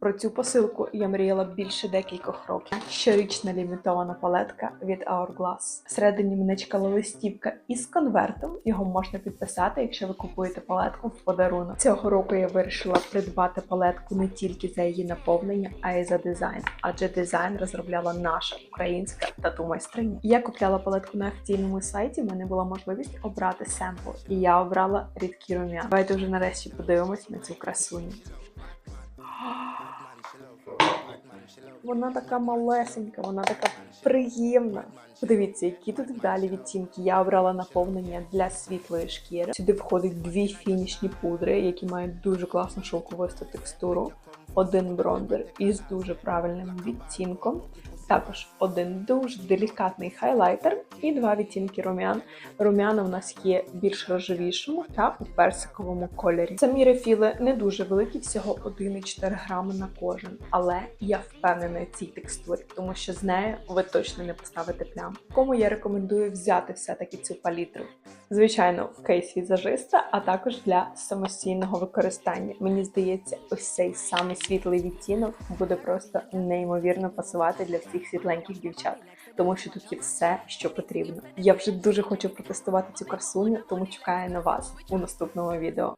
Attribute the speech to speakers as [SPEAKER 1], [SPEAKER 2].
[SPEAKER 1] Про цю посилку я мріяла більше декількох років. Щорічна лімітована палетка від Hourglass. Всередині мене чекала листівка із конвертом. Його можна підписати, якщо ви купуєте палетку в подарунок. Цього року я вирішила придбати палетку не тільки за її наповнення, а й за дизайн. Адже дизайн розробляла наша українська тату майстриня. Я купляла палетку на офіційному сайті. В мене була можливість обрати семпл, і я обрала рідкі рум'яна. Давайте вже нарешті подивимось на цю красуню. Вона така малесенька, вона така приємна. Подивіться, які тут вдалі відтінки. Я обрала наповнення для світлої шкіри. Сюди входить дві фінішні пудри, які мають дуже класну шовковисту текстуру. Один бронзер із дуже правильним відтінком. Також один дуже делікатний хайлайтер і два відтінки рум'ян. Рум'яна в нас є більш рожевішому та у персиковому кольорі. Самі рефіли не дуже великі, всього 1,4 грами на кожен. Але я впевнена цій текстурі, тому що з нею ви точно не поставите плям. Кому я рекомендую взяти все-таки цю палітру. Звичайно, в кейс візажиста, а також для самостійного використання. Мені здається, ось цей самий світлий відтінок буде просто неймовірно пасувати для всіх світленьких дівчат, тому що тут є все, що потрібно. Я вже дуже хочу протестувати цю красуню, тому чекаю на вас у наступному відео.